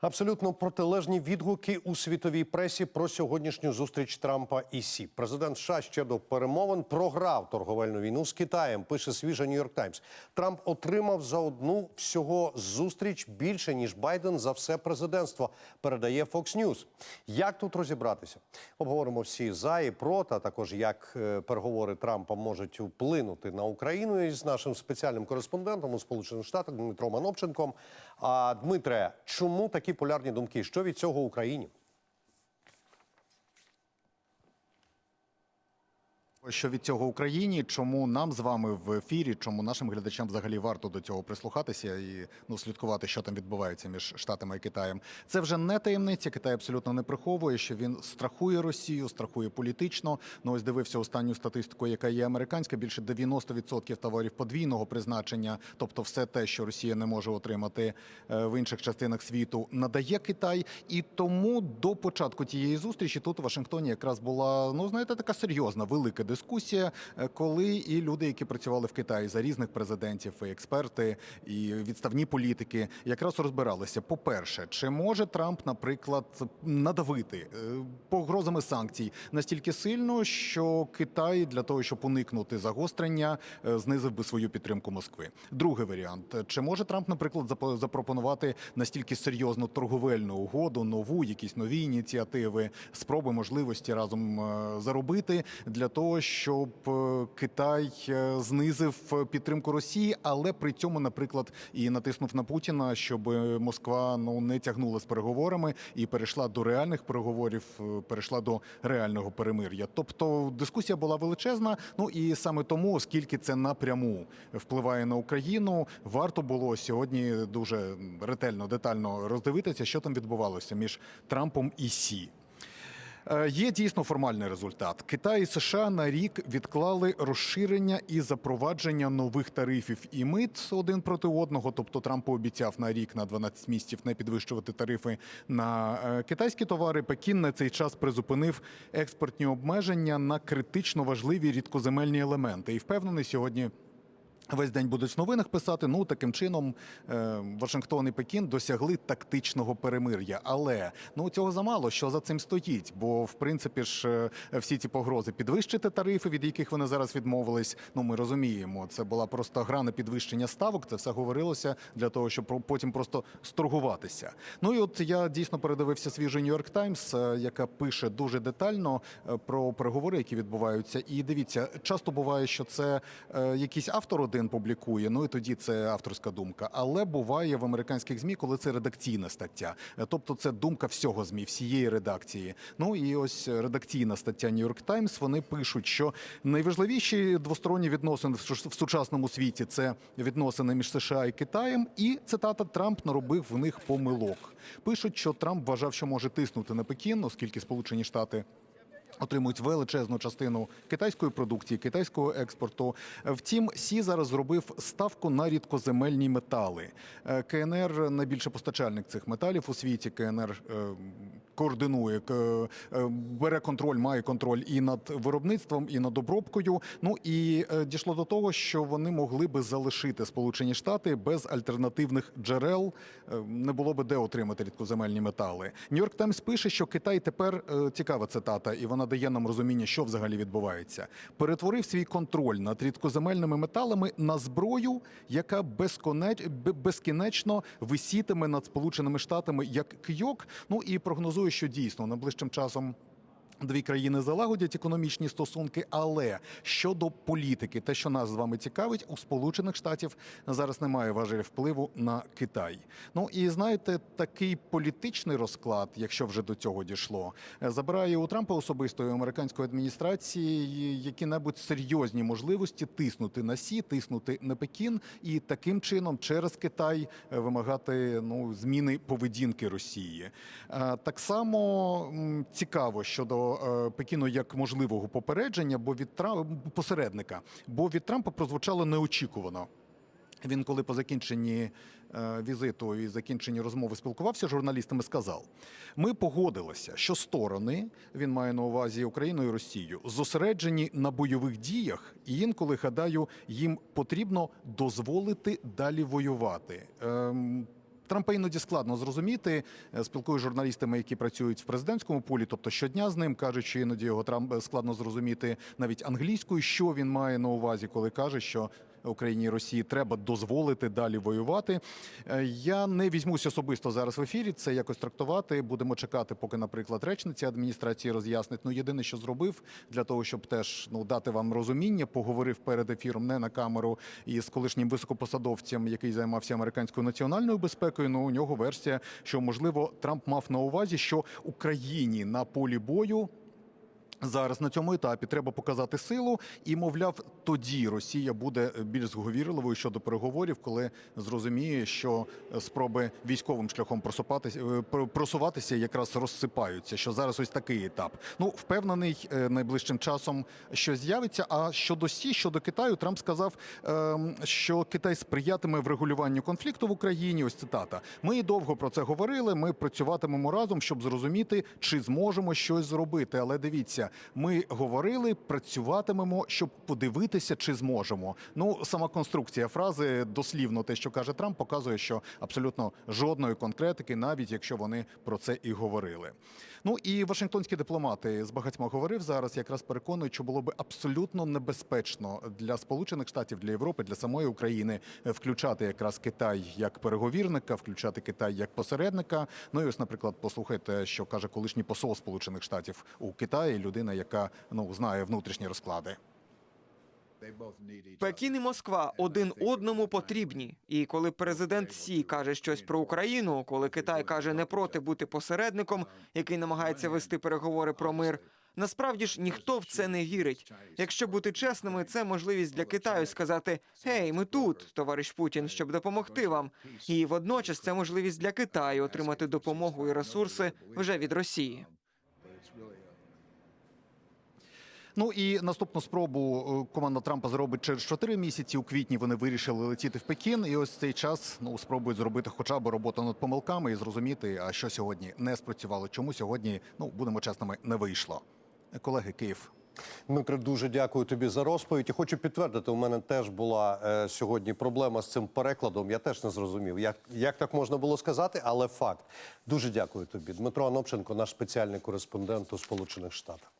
Абсолютно протилежні відгуки у світовій пресі про сьогоднішню зустріч Трампа і Сі. Президент США ще до перемовин програв торговельну війну з Китаєм. Пише свіжа Нью-Йорк Таймс. Трамп отримав за одну всього зустріч більше ніж Байден за все президентство. Передає Fox News. Як тут розібратися? Обговоримо всі за і проти, а також як е, переговори Трампа можуть вплинути на Україну із нашим спеціальним кореспондентом у Сполучених Штатах Дмитром Анопченком. А Дмитре, чому такі полярні думки? Що від цього Україні? Що від цього Україні? Чому нам з вами в ефірі? Чому нашим глядачам взагалі варто до цього прислухатися і ну слідкувати, що там відбувається між штатами і Китаєм? Це вже не таємниця. Китай абсолютно не приховує, що він страхує Росію, страхує політично. Ну ось дивився останню статистику, яка є американська. Більше 90% товарів подвійного призначення, тобто все те, що Росія не може отримати е, в інших частинах світу, надає Китай. І тому до початку тієї зустрічі тут у Вашингтоні якраз була ну знаєте така серйозна велика дискусія, е, коли і люди, які працювали в Китаї за різних президентів, і експерти, і відставні політики, якраз розбиралися. По перше, чи може Трамп, наприклад, надавити е, погрозами санкцій настільки сильно, що Китай для того, щоб уникнути загострення, е, знизив би свою підтримку Москви. Другий варіант: чи може Трамп, наприклад, запропонувати настільки серйозну торговельну угоду, нову, якісь нові ініціативи, спроби можливості разом заробити для того, щоб е, Китай е, знизив підтримку Росії, але при цьому, наприклад, і натиснув на Путіна, щоб е, Москва ну не тягнула з переговорами і перейшла до реальних переговорів, е, перейшла до реального перемир'я. Тобто дискусія була величезна. Ну і саме тому, оскільки це напряму впливає на Україну, варто було сьогодні дуже ретельно, детально роздивитися, що там відбувалося між Трампом і Сі. Е, Є дійсно формальний результат. Китай і США на рік відклали розширення і запровадження нових тарифів і мит один проти одного. Тобто Трамп пообіцяв на рік на 12 місяців не підвищувати тарифи на е, китайські товари. Пекін на цей час призупинив експортні обмеження на критично важливі рідкоземельні елементи. І впевнений сьогодні. Весь день будуть в новинах писати. Ну таким чином е, Вашингтон і Пекін досягли тактичного перемир'я. Але ну цього замало, що за цим стоїть. Бо в принципі ж е, всі ці погрози підвищити тарифи, від яких вони зараз відмовились. Ну ми розуміємо, це була просто гра на підвищення ставок. Це все говорилося для того, щоб потім просто сторгуватися. Ну і от я дійсно передивився свіжий Нью-Йорк Таймс, е, яка пише дуже детально про переговори, які відбуваються. І дивіться, часто буває, що це е, якийсь автор один публікує. Ну і тоді це авторська думка. Але буває в американських змі, коли це редакційна стаття. Е, Тобто це думка всього змі, всієї редакції. Ну і ось редакційна стаття Нью-Йорк Таймс. Вони пишуть, що найважливіші двосторонні відносини в су- в сучасному світі це відносини між США і Китаєм. І цитата Трамп наробив в них помилок. Пишуть, що Трамп вважав, що може тиснути на Пекін, оскільки Сполучені Штати. Отримують величезну частину китайської продукції, китайського експорту. Втім, Сі зараз зробив ставку на рідкоземельні метали. Е, КНР найбільший постачальник цих металів у світі. КНР е, координує, е, бере контроль, має контроль і над виробництвом, і над обробкою. Ну і дійшло до того, що вони могли би залишити Сполучені Штати без альтернативних джерел. Не було би де отримати рідкоземельні метали. Нью-Йорк Таймс пише, що Китай тепер цікава цитата, і вона дає нам розуміння, що взагалі відбувається. Перетворив свій контроль над рідкоземельними металами на зброю, яка безкінечно висітиме над Сполученими Штатами як кйок. Ну і прогнозує, що дійсно найближчим часом. Дві країни залагодять економічні стосунки, але щодо політики, те, що нас з вами цікавить, у Сполучених Штатів зараз немає важелів впливу на Китай. Ну і знаєте, такий політичний розклад, якщо вже до цього дійшло, е, забирає у Трампа особистої американської адміністрації які-небудь серйозні можливості тиснути на Сі, тиснути на Пекін і таким чином через Китай е, вимагати ну зміни поведінки Росії. Е, Так само цікаво щодо е, Пекіну як можливого попередження, бо від Трампа посередника, бо від Трампа прозвучало неочікувано. Він, коли по закінченні е, візиту і закінченні розмови спілкувався з журналістами, сказав: ми погодилися, що сторони він має на увазі Україну і Росію, зосереджені на бойових діях, і інколи гадаю, їм потрібно дозволити далі воювати. Ем, Трампа іноді складно зрозуміти. Спілкую з журналістами, які працюють в президентському полі, тобто щодня з ним кажуть, що іноді його Трамп е, складно зрозуміти навіть англійською, що він має на увазі, коли каже, що Україні і Росії треба дозволити далі воювати. Е, Я не візьмусь особисто зараз в ефірі. Це якось трактувати. Будемо чекати, поки, наприклад, речниця адміністрації роз'яснить. Ну єдине, що зробив для того, щоб теж ну дати вам розуміння, поговорив перед ефіром не на камеру із колишнім високопосадовцем, який займався американською національною безпекою. Ну у нього версія, що можливо Трамп мав на увазі, що Україні на полі бою. Зараз на цьому етапі треба показати силу, і мовляв, тоді Росія буде більш зговірливою щодо переговорів, коли зрозуміє, що спроби військовим шляхом просупатися е, просуватися якраз розсипаються. Що зараз ось такий етап. Ну впевнений, е, найближчим часом що з'явиться. А щодо Сі, щодо Китаю, Трамп сказав, ем, що Китай сприятиме врегулюванню конфлікту в Україні. Ось цитата. Ми довго про це говорили. Ми працюватимемо разом, щоб зрозуміти, чи зможемо щось зробити. Але дивіться, ми говорили, працюватимемо, щоб подивитися, чи зможемо. Ну сама конструкція фрази, дослівно те, що каже Трамп, показує, що абсолютно жодної конкретики, навіть якщо вони про це і говорили. Ну і вашингтонські дипломати з багатьма говорив зараз, якраз переконують, що було би абсолютно небезпечно для Сполучених Штатів, для Європи, для самої України включати якраз Китай як переговірника, включати Китай як посередника. Ну і ось, наприклад, послухайте, що каже колишній посол Сполучених Штатів у Китаї, людина, яка ну знає внутрішні розклади. Пекін і Москва один одному потрібні. І коли президент Сі каже щось про Україну, коли Китай каже не проти бути посередником, який намагається вести переговори про мир. Насправді ж ніхто в це не вірить. Якщо бути чесними, це можливість для Китаю сказати: Гей, ми тут, товариш Путін, щоб допомогти вам. І водночас це можливість для Китаю отримати допомогу і ресурси вже від Росії. Ну і наступну спробу е, команда Трампа зробить через 4 місяці. У квітні вони вирішили летіти в Пекін. І ось цей час ну спробують зробити хоча б роботу над помилками і зрозуміти, а що сьогодні не спрацювало. Чому сьогодні, ну будемо чесними, не вийшло. Колеги, Київ. Дмитре, дуже дякую тобі за розповідь. І хочу підтвердити, у мене теж була е, сьогодні проблема з цим перекладом. Я теж не зрозумів, як, як так можна було сказати, але факт. Дуже дякую тобі. Дмитро Анопченко, наш спеціальний кореспондент у Сполучених Штатах.